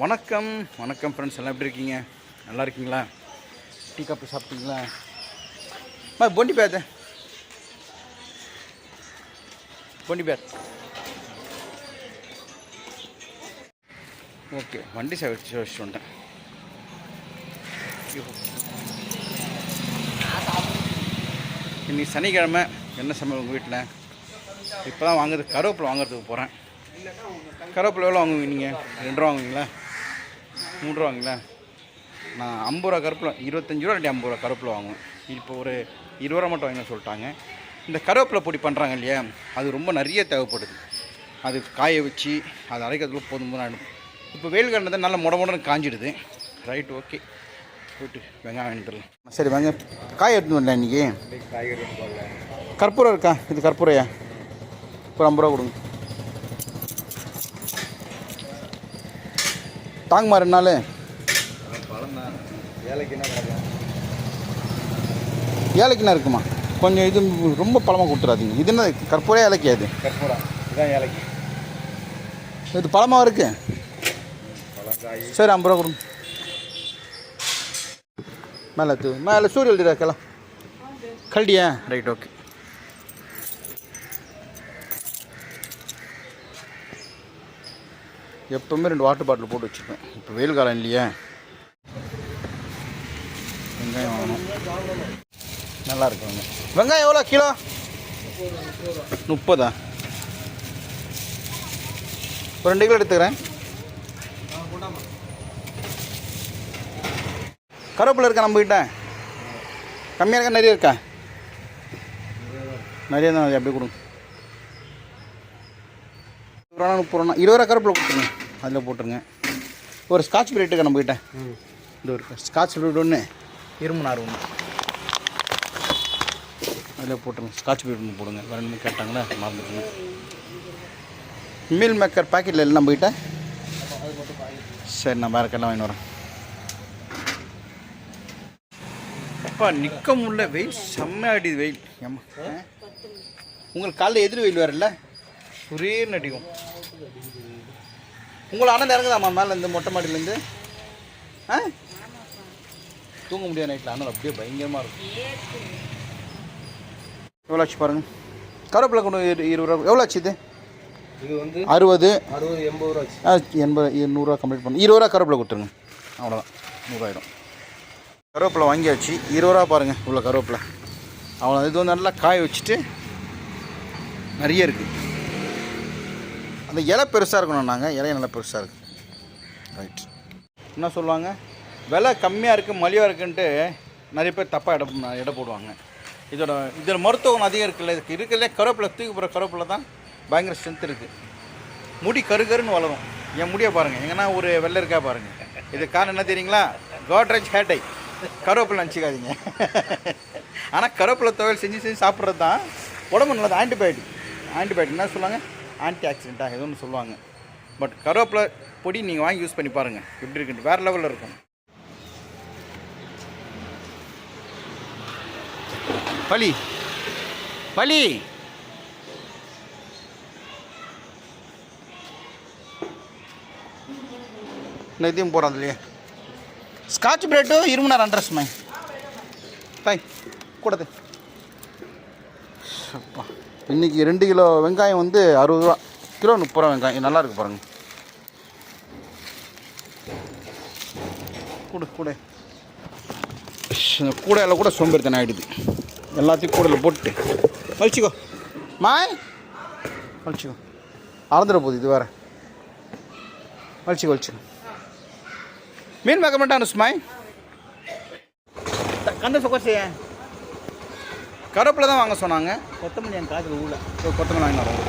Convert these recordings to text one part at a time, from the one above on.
வணக்கம். வணக்கம் ஃப்ரெண்ட்ஸ் எல்லாம் எப்படி இருக்கீங்க? நல்லா இருக்கீங்களா? டீ காப்பி சாப்பிட்டீங்களா? மா பொண்டி பேத்த பொண்டி பேத் ஓகே வண்டி சேவை வச்சு வச்சுட்டு வந்துட்டேன். இன்னைக்கு சனிக்கிழமை. என்ன சமையல் உங்கள் வீட்டில் இப்போ தான் வாங்குறது கருவேப்பிலை வாங்குறதுக்கு போகிறேன் கருவேப்பிலை எவ்வளோ வாங்குவீங்க நீங்கள் ரெண்டு ரூபா வாங்குவீங்களா? மூணு ரூபா வாங்குங்களா நான் ஐம்பது ரூபா கருவேப்பிலை இருபத்தஞ்சி ரூபா ரெண்டு ஐம்பது ரூபா கருவேப்பிலை வாங்குவேன். இப்போ ஒரு இருபது ரூபா மட்டும் வாங்க சொல்லிட்டாங்க. இந்த கருவேப்பிலை பொடி பண்ணுறாங்க இல்லையா அது ரொம்ப நிறைய தேவைப்படுது. அது காய வச்சு அது அரைக்கிறதுக்குள்ள போதும் போதும் ஆகிடும் இப்போ வெயில் காலத்தில் நல்லா முட முடன்னு காஞ்சிடுது. Right okay. போயிட்டு வெங்காயம் வாங்கிட்டுலாம் சரி வெங்க காய் எடுத்துன்னு வரல இன்றைக்கி காய்கறி கற்பூரம் இருக்கா? இது கற்பூரையா? ஒரு ஐம்பது ரூபா கொடுங்க. தாங்கம்மா ரெண்டு நாள் ஏலக்கினா இருக்குமா? கொஞ்சம் இது ரொம்ப பழமாக கொடுத்துறாதீங்க. இது என்ன கற்பூரே ஏலக்கியா இது? கற்பூரம் இதுதான் ஏலைக்கு இது பழமாக இருக்கு? சரி ஐம்பது ரூபா கொடுங்க. மேலே தூ மேலே சூரிய எழுதிடா கிளம் கல்டியா ரைட் ஓகே எப்போவுமே ரெண்டு வாட்டர் பாட்டில் போட்டு வச்சுருப்பேன். இப்போ வெயில் காலம் இல்லையே. வெங்காயம் வாங்கணும். நல்லா இருக்குங்க வெங்காயம் எவ்வளோ? கிலோ? முப்பதா? ஒரு ரெண்டு கிலோ எடுத்துக்கிறேன். கருவேப்பிலை இருக்கா நம்மக்கிட்ட கம்மியாக இருக்கா? நிறைய இருக்கா? நிறைய தான் அப்படியே கொடுங்க. ரூபா முப்பது ரூபா. இருபது ரூபா கருவேப்பிலை கொடுத்துருங்க. அதில் போட்டுருங்க. ஒரு ஸ்காட்ச் பிரைட் இருக்கா நம்ம கிட்ட இது இருக்கு. ஸ்காட்ச் பிரைட் ஒன்று இரும்பு நார் ஒன்று அதில் போட்டுருங்க. ஸ்காட்ச் பிரைட் ஒன்று போடுங்க. வேறு கேட்டாங்களா? மறந்துட்டுங்க. மீல் மேக்கர் பாக்கெட்டில் இல்லை நம்ம கிட்ட சரி நான் வேறு கெல்லாம் வாங்கிட்டு வரேன். அப்பா நிற்க முடியல. வெயில் செம்ம அடிது வெயில். ஏம்மா? ஆ? உங்களுக்கு காலைல எதிர் வெயில் வரல ஒரே நடிக்கும் உங்களை ஆனந்த இறங்குதாம்மா மேலே இந்த மொட்டை மாடியிலேருந்து ஆ? தூங்க முடியாது நைட்டில் ஆனால் அப்படியே பயங்கரமாக இருக்கும். எவ்வளோ ஆச்சு பாருங்க. கருவேப்பிலை கொண்டு இருபது ரூபா எவ்வளோ ஆச்சு இது? இது வந்து அறுபது. அறுபது எண்பது ரூபா ஆச்சு. ஆ எண்பது நூறுரூவா கம்ப்ளீட் பண்ணு. இருபது ரூபா கருவேப்பிலை கொடுத்துருங்க. அவ்வளோதான் நூறாயிரம். கருவேப்பிலை வாங்கியாச்சு. இருபது ரூபா பாருங்கள் இவ்வளோ கருவேப்பிலை. அவ்வளோ இது வந்து நல்லா காய வச்சுட்டு நிறைய இருக்குது அந்த இலை பெருசாக இருக்கணும் நாங்கள் இலைய நல்லா பெருசாக இருக்குது ரைட் என்ன சொல்லுவாங்க? விலை கம்மியாக இருக்குது மலிவாக இருக்குன்ட்டு நிறைய பேர் தப்பாக இட இட போடுவாங்க. இதோட இதில் மருத்துவம் அதிகம் இருக்குல்ல இதுக்கு இருக்கிறதே கருவேப்பிலை தூக்கி போகிற கருவேப்பிலை தான் பயங்கர ஸ்ட்ரென்த் இருக்குது முடி கரு கருன்னு வளரும். என் முடியை பாருங்கள் எங்கன்னா ஒரு வெள்ளை இருக்கா பாருங்கள் இது காரணம் என்ன தெரியுங்களா? கோட்ரேஜ் ஹேட்டை கருவேப்பிலை நினச்சிக்காதீங்க. ஆனால் கருவேப்பிலை துவையல் செஞ்சு செஞ்சு சாப்பிட்றது தான். உடம்பு நல்லது. ஆன்டிபயோட்டிக் ஆன்டிபயோட்டிக் என்ன சொல்லுவாங்க? ஆன்டி ஆக்சிடெண்ட்டாக ஒன்று சொல்லுவாங்க. பட் கருவேப்பிலை பொடி நீங்கள் வாங்கி யூஸ் பண்ணி பாருங்கள் எப்படி இருக்குன்ட்டு. வேறு லெவலில் இருக்கும். வலி வலி இந்த இதையும் போடுறது இல்லையா ஸ்காட்ச் பிரெட்டு இரும்பு நேரம் அண்ட்ரஸ் மை தாய் கூடது அப்பா இன்றைக்கி ரெண்டு கிலோ வெங்காயம் வந்து அறுபது ரூபா. கிலோ முப்பது ரூபா வெங்காயம். நல்லா இருக்கு பாருங்க. கூடு கூட. இந்த கூடையில் கூட சோம்பேறித்தனம் ஆகிடுது எல்லாத்தையும் கூடையில் போட்டு வலிச்சிக்கோ மாய்? வலிச்சிக்கோ அளந்துட போகுது இது வேறு. வலிச்சிக்கோ வலிச்சிக்கோ மீன் பார்க்க மாட்டானு சுமாய் கந்த சொக்கோசைய கருவேப்பிலை தான் வாங்க சொன்னாங்க. கொத்தமல்லி என் காதில் ஊழ கொத்தமல்லி வாங்கி வரோம்.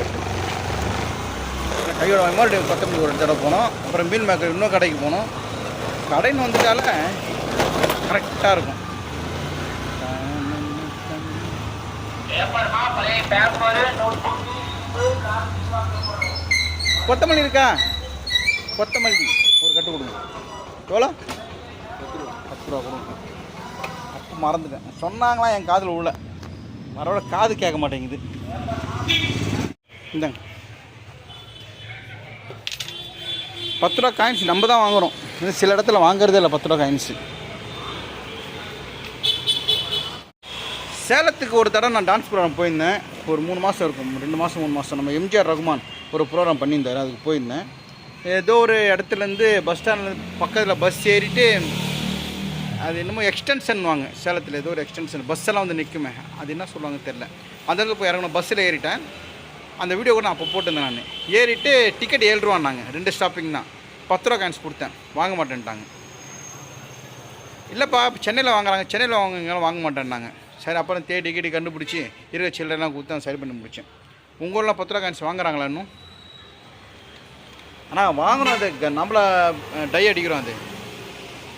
கையோட வாங்கி மறுபடியும் கொத்தமல்லி ஒரு தடவை போனோம். அப்புறம் மீன் மேக்கர் இன்னும் கடைக்கு போனோம். கடைன்னு வந்துட்டால கரெக்டாக இருக்கும். கொத்தமல்லி இருக்கா? கொத்தமல்லி. ஒரு கட்டு கொடுங்க. எவ்வளோ? பத்து ரூபா. கொடுங்க. அப்போ மறந்துட்டேன். சொன்னாங்களா என் காதில் உள்ள. மரோட காது கேட்க மாட்டேங்குது. இந்தாங்க. பத்து ரூபா காயின்ஸ் நம்ம தான் வாங்குகிறோம் சில இடத்துல வாங்குறதே இல்லை பத்து ரூபா காயின்ஸு சேலத்துக்கு ஒரு தடவை நான் டான்ஸ் ப்ரோக்ராம் போயிருந்தேன். ஒரு மூணு மாதம் இருக்கும். ரெண்டு மாதம் மூணு மாதம் நம்ம எம்ஜிஆர் ரகுமான் ஒரு ப்ரோக்ராம் பண்ணியிருந்தார். அதுக்கு போயிருந்தேன். ஏதோ ஒரு இடத்துலேருந்து பஸ் ஸ்டாண்ட்லேருந்து பக்கத்தில் பஸ் ஏறிட்டு அது என்னமோ எக்ஸ்டென்ஷன் வாங்க. சேலத்தில் ஏதோ ஒரு எக்ஸ்டென்ஷன் பஸ் எல்லாம் வந்து நிற்குமே அது என்ன சொல்லுவாங்க தெரில அந்த இடத்துல போய் இறங்கணும். பஸ்ஸில் ஏறிட்டேன். அந்த வீடியோ கூட நான் அப்போ போட்டிருந்தேன் நான். ஏறிட்டு டிக்கெட் ஏழு ரூபான்னாங்க ரெண்டு ஸ்டாப்பிங் தான். பத்து ரூபா காயின்ஸ் கொடுத்தேன். வாங்க மாட்டேன்ட்டாங்க. இல்லைப்பா சென்னையில் வாங்குறாங்க. சென்னையில் வாங்குங்க வாங்க மாட்டேன்னாங்க சரி அப்புறம் தேடி டிக்கெட்டு கண்டுபிடிச்சி இருக்க சில்லறைலாம் கொடுத்து சரி பண்ணி முடித்தேன் உங்கள் ஊரில் பத்து ரூபா காயின்ஸ் வாங்குறாங்களா இன்னும்? ஆனால் வாங்கணும் அது க- டை அடிக்கிறோம் அது.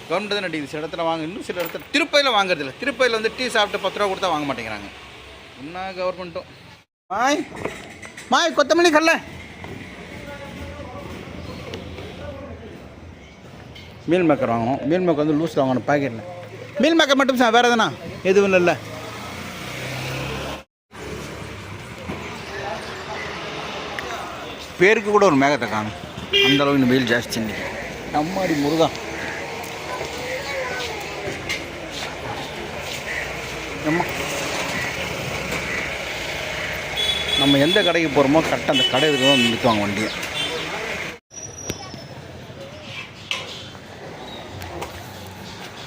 கவர்மெண்ட் தான் அடிக்குது சில இடத்துல வாங்க இன்னும் சில இடத்துல திருப்பதியில் வாங்குறது இல்லை திருப்பதியில் வந்து டீ சாப்பிட்டு பத்து ரூபா கொடுத்தா வாங்க மாட்டேங்கிறாங்க. என்ன கவர்மெண்ட்டும் மாய் மாய் கொத்தமல்லி கல்ல மீல் மேக்கர் வாங்கணும். மீல் மேக்கர் வந்து லூஸில் வாங்கணும் பாக்கெட்டில் மீல் மேக்கர் மட்டும் சார் வேறு எதுனா? எதுவும் இல்லைல்ல. பேருக்கு கூட ஒரு மேகத்தை காணும். அந்த அளவுக்கு இந்த வெயில் ஜாஸ்தி இன்னைக்கு. அம்மாடி முருகா. நம்ம எந்த கடைக்கு போகிறோமோ கரெக்டாக அந்த கடை இதுக்கு தான் நிறுத்துவாங்க வண்டியை.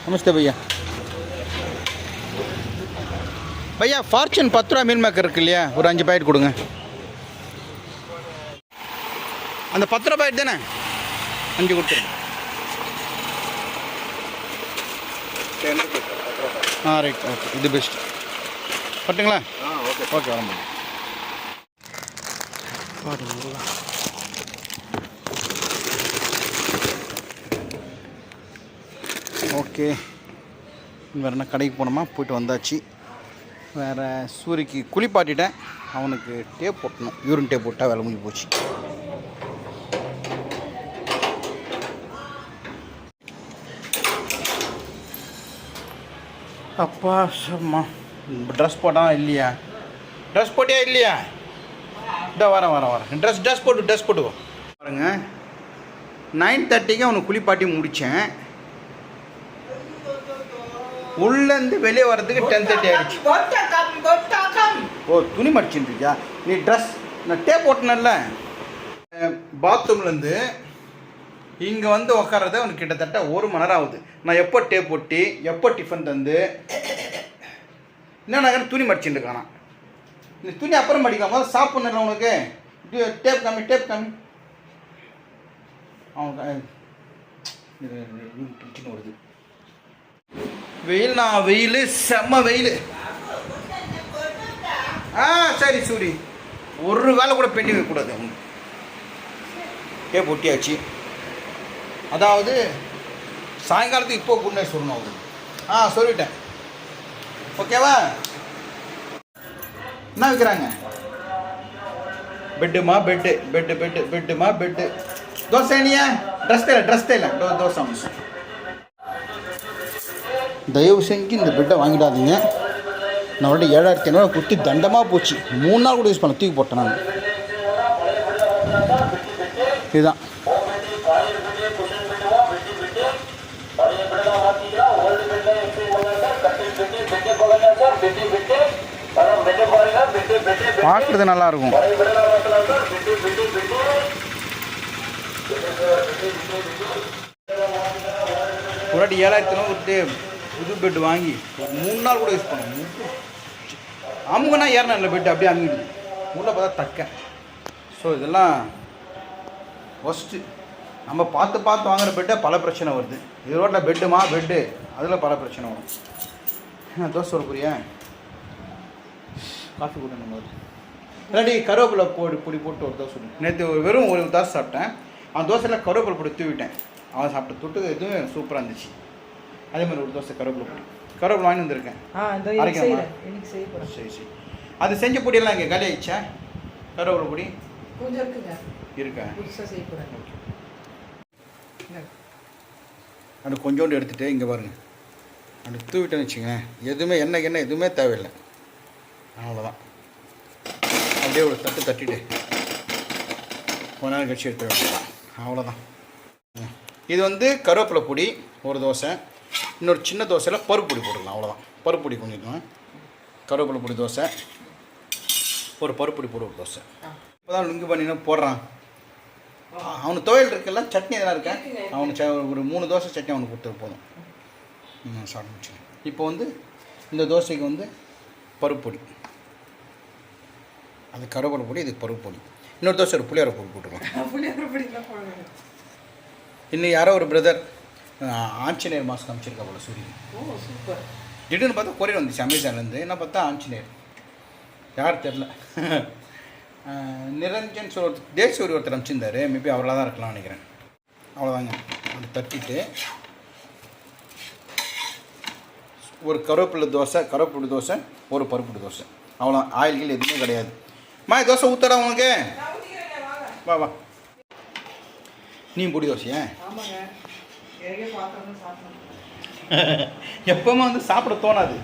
நமஸ்தே பையா. பையா ஃபார்ச்சூன் பத்து ரூபா மீன் மேக்கர் இருக்கு இல்லையா? ஒரு அஞ்சு பாக்கெட் கொடுங்க. அந்த பத்து ரூபா பாக்கெட் தானே? அஞ்சு கொடுத்துருங்க. ஆ ரைட் ஓகே இது பெஸ்ட் பட்டுங்களா? ஓகே ஓகே வரம்பு ஓகே. வேறு என்ன கடைக்கு போனோமா போயிட்டு வந்தாச்சு. வேறு சூரிக்கு குளிப்பாட்டிட்டேன் அவனுக்கு டேப் போட்டணும். யூரின் டேப் போட்டால் வேலை முடிஞ்சு போச்சு. அப்பா சும்மா. ட்ரெஸ் போட்டான் இல்லையா? ட்ரெஸ் போட்டியா இல்லையா? வரேன் வரேன் வரேன் ட்ரெஸ் ட்ரெஸ் போட்டு ட்ரெஸ் போட்டு பாருங்க. நைன் தேர்ட்டிக்கு அவனை குளிப்பாட்டி முடித்தேன் உள்ளேருந்து வெளியே வர்றதுக்கு டென் தேர்ட்டி ஆகிடுச்சு ஓ துணி மடிச்சுட்டுருக்கியா நீ ட்ரெஸ் நான் டேப் போட்டனல்ல பாத்ரூம்லேருந்து இங்கே வந்து உக்காறது அவனுக்கு கிட்டத்தட்ட ஒரு மணி நேரம் ஆகுது. நான் எப்போ டேப் போட்டி எப்போ டிஃபன் தந்து என்ன துணி மடிச்சுட்டு இருக்கானா இந்த துணி அப்புறம் படிக்கலாம் முதல்ல சாப்பிட்ணுல உனக்கு டேப் காமி டேப் காமி. அவனுக்கு வருது வெயில் நான் வெயில் செம்ம வெயில். ஆ சரி சூரி ஒரு வேலை கூட பெண்டிங் வைக்கக்கூடாது அவங்க டேப் ஒட்டியாச்சு. அதாவது சாயங்காலத்துக்கு இப்போ குட் நைட் சொல்லணும் அவருக்கு ஆ சொல்லிட்டேன். ஓகேவா என்ன விற்கிறாங்க பெட்டுமா பெட்டு பெட்டு பெட்டு பெட்டுமா பெட்டு. தோசை நீயா ட்ரெஸ் தெரியல ட்ரெஸ் தெரியல தோ தோசை தயவு செஞ்சு இந்த பெட்டை வாங்கிடாதீங்க. நான் வந்து ஏழாயிரத்தி ஐநூறு குத்தி தண்டமாக போச்சு. மூணு நாள் கூட யூஸ் பண்ண தூக்கி போட்டேன் நான். இதுதான். பார்க்குறது நல்லா இருக்கும் ஒரு வாட்டி ஏழாயிரத்தி ஒரு புது பெட் வாங்கி ஒரு மூணு நாள் கூட யூஸ் பண்ணோம் அமுகனா ஏறினா இல்லை பெட் அப்படியே அமுகிடுது உள்ளே பார்த்தா தக்க. ஸோ இதெல்லாம் ஒஸ்ட்டு நம்ம பார்த்து பார்த்து வாங்குகிற பெட்டை பல பிரச்சனை வருது. இது ரோட்டில் பெட்டுமா பெட்டு அதில் பல பிரச்சனை வரும். தோசை ஒரு புரியா காஃபி கூட நம்ம இல்லாட்டி கருவேப்பிலை போடு பொடி போட்டு ஒரு தோசை நேற்று வெறும் ஒரு தோசை சாப்பிட்டேன். அந்த தோசையில் கருவேப்பிலை பொடி தூவிட்டேன். அவன் சாப்பிட்ட தொட்டு எதுவும் சூப்பராக இருந்துச்சு. அதே மாதிரி ஒரு தோசை கருவேப்பிலை பொடி. கருவேப்பிலை வாங்கி வந்திருக்கேன். சரி சரி. அது செஞ்ச பொடியெல்லாம் இங்கே காலி ஆயிடுச்சா கருவேப்பிலை பொடி? கொஞ்சம் இருக்குங்க. இருக்கா? அது கொஞ்சோண்டு எடுத்துகிட்டு இங்கே பாருங்கள் அது தூவிட்டேன்னு வச்சுங்க எதுவுமே எண்ணெய் எண்ணெய் எதுவுமே தேவையில்லை. அவ்வளோதான் அப்படியே ஒரு தட்டு தட்டிட்டு கொஞ்ச நேரம் கழிச்சு எடுத்து வேண்டியதான் அவ்வளோதான் இது வந்து கருவேப்பிலை பொடி ஒரு தோசை இன்னொரு சின்ன தோசையில் பருப்பு பொடி போட்டுக்கலாம். அவ்வளோதான் பருப்பு பொடி கொஞ்சம் கருவேப்பிலை பொடி தோசை ஒரு பருப்பு பொடி போட்டு ஒரு தோசை. இப்போ தான் லுங்கு பண்ணினா போடுறான்? அவனுக்கு துவையல் இருக்குல்ல சட்னி எதனா இருக்கேன் அவனுக்கு ச- ஒரு மூணு தோசை சட்னி அவனுக்கு கொடுத்துட்டு போதும். சாப்பிட்டு இப்போ வந்து இந்த தோசைக்கு வந்து பருப்பு பொடி. அது கருவேப்பிலை பொடி இதுக்கு பருப்பு பொடி. இன்னொரு தோசை ஒரு புளியோர பொடி போட்டுக்கலாம். புளியோர பொடிலாம் போட வேண்டாம் இன்னும் யாரோ ஒரு பிரதர் ஆஞ்சநேயர் மாஸ்க் அமைச்சிருக்கா போல சூரிய. ஓ சூப்பர் திடீர்னு பார்த்தா கொரியர் வந்துச்சு அமேசான்லேருந்து என்ன பார்த்தா ஆஞ்சநேயர். யார் தெரில நிரஞ்சன் சொல் தேசூரி ஒருத்தர் அமைச்சிருந்தாரு மேபி அவராக தான் இருக்கலாம்னு நினைக்கிறேன். அவ்வளோதாங்க அது தட்டிட்டு ஒரு கருவேப்பிலை தோசை கருவேப்பிலை தோசை ஒரு பருப்பு தோசை. அவ்வளோ ஆயில் கீழ் எதுவுமே கிடையாது. மா தோசை ஊற்றடா உனக்கு. வா வா. நீ பொடி தோசையா? எப்பவுமே வந்து சாப்பிட தோணாது.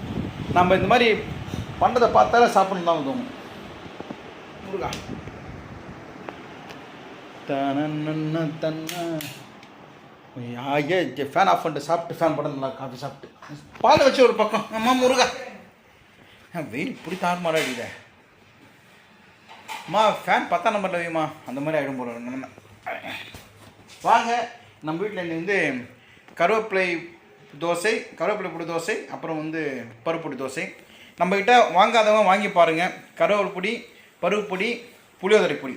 நம்ம இந்த மாதிரி பண்ணுறதை பார்த்தாலே சாப்பிடணும் தான் தோணும். முருகா. தனனன தன்னா. ஃபேன் ஆஃப் பண்ணிட்டு சாப்பிட்டு ஃபேன் படம் காஃபி சாப்பிட்டு. பால் வச்சு ஒரு பக்கம். அம்மா முருகா. வெயில் தாறுமாறா அடிக்குதே. அம்மா ஃபேன் பத்தாம் நம்பரில் வைமா அந்த மாதிரி ஆகிடும் போகிற வாங்க நம்ம வீட்டில் இன்னைக்கு வந்து கருவேப்பிலை தோசை கருவேப்பிலை பொடி தோசை அப்புறம் வந்து பருப்புடி தோசை. நம்மக்கிட்ட வாங்காதவங்க வாங்கி பாருங்கள் கருவேப்பிலை பொடி பருப்பு பொடி புளியோதரை பொடி.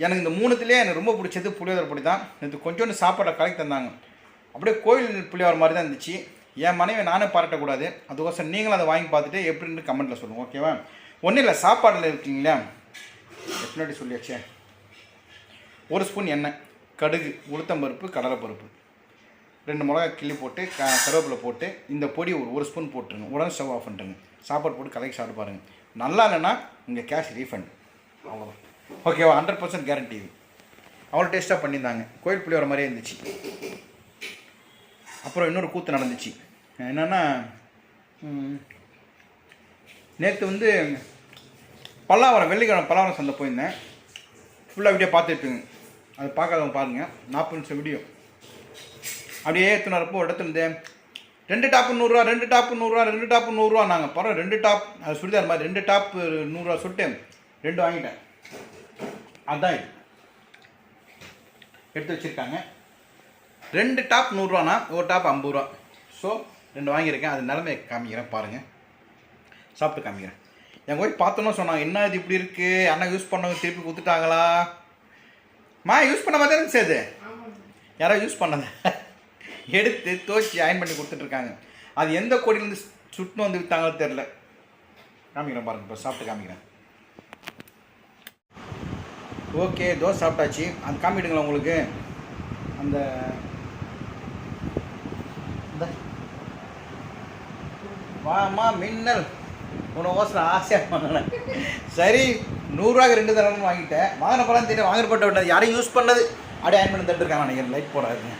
எனக்கு இந்த மூணுத்துலேயே எனக்கு ரொம்ப பிடிச்சது புளியோதரை பொடி தான். இது கொஞ்சோண்டு சாப்பாடை கலக்கி தந்தாங்க. அப்படியே கோயில் புளியோதரை மாதிரி தான் இருந்துச்சு. என் மனைவி நானே பாராட்டக்கூடாது. அதுக்கோசரம் நீங்களும் அதை வாங்கி பார்த்துட்டு எப்படின்னு கமெண்ட்டில் சொல்லுங்கள் ஓகேவா ஒன்றும் இல்லை சாப்பாடில் இருக்கீங்களா? முன்னாடி சொல்லியாச்சே. ஒரு ஸ்பூன் எண்ணெய் கடுகு உளுத்தம்பருப்பு கடலைப்பருப்பு ரெண்டு மிளகா கிள்ளி போட்டு க கருவேப்பிலை போட்டு இந்த பொடி ஒரு ஒரு ஸ்பூன் போட்டுருங்க. உடனே ஸ்டவ் ஆஃப் பண்ணுறங்க சாப்பாடு போட்டு கலக்கி சாப்பிட்டு பாருங்கள் நல்லா இல்லைன்னா இங்கே கேஷ் ரீஃபண்ட் அவ்வளோதான் ஓகேவா ஹண்ட்ரட் பர்சன்ட் கேரண்டி இது அவ்வளோ டேஸ்ட்டாக பண்ணியிருந்தாங்க. கோயில் புளியோர மாதிரியே இருந்துச்சு. அப்புறம் இன்னொரு கூத்து நடந்துச்சு. என்னென்னா நேற்று வந்து பல்லாவரம் வெள்ளிக்கிழமை பல்லாவரம் சந்தை போயிருந்தேன். ஃபுல்லாக வீடியோ பார்த்துருப்பீங்க அது பார்க்காதவங்க பாருங்கள் நாற்பது நிமிஷம் வீடியோ அப்படியே ஏற்றுனப்போ ஒரு இடத்துல இருந்து ரெண்டு டாப்பு நூறுரூவா ரெண்டு டாப்பு நூறுரூவா ரெண்டு டாப்பு நூறுரூவா நாங்கள் பரவாயில்ல ரெண்டு டாப் அது சுடிதார் மாதிரி ரெண்டு டாப்பு நூறுரூவா சொல்லிட்டு ரெண்டு வாங்கிட்டேன். அதான் இது. எடுத்து வச்சுருக்காங்க. ரெண்டு டாப் நூறுரூவானா? ஒரு டாப் ஐம்பது ரூபா. ஸோ ரெண்டு வாங்கியிருக்கேன். அது நிலமையை காமிக்கிறேன் பாருங்கள் சாப்பிட்டு காமிக்கிறேன். என் போய் பார்த்தோன்னு சொன்னாங்க என்ன இது இப்படி இருக்குது அண்ணா யூஸ் பண்ணவங்க திருப்பி கொடுத்துட்டாங்களா? மா யூஸ் பண்ண மாதிரி இருந்துச்சு அது. யாரோ யூஸ் பண்ணது. எடுத்து தோச்சி அயன் பண்ணி கொடுத்துட்ருக்காங்க அது எந்த கோடியிலேருந்து சுட்டுன்னு வந்து விற்றாங்களோ தெரில காமிக்கிறேன் பாருங்க இப்போ சாப்பிட்டு காமிக்கிறேன். ஓகே தோசை சாப்பிட்டாச்சு. அது காமிடுங்களா உங்களுக்கு. அந்த வாமா மின்னல். உன ஓசரம் ஆசையாக வாங்கினேன். சரி நூறுரூவாக்கு ரெண்டு தடவை வாங்கிட்டேன். வாங்கின பழம் தெரியும் வாங்கின போட்ட விட்டது யாரையும் யூஸ் பண்ணது. அப்படியே அயன் பண்ணி தட்டுருக்காங்க நினைக்கிறேன் லைட் போடாதுங்க.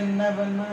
என்ன பண்ண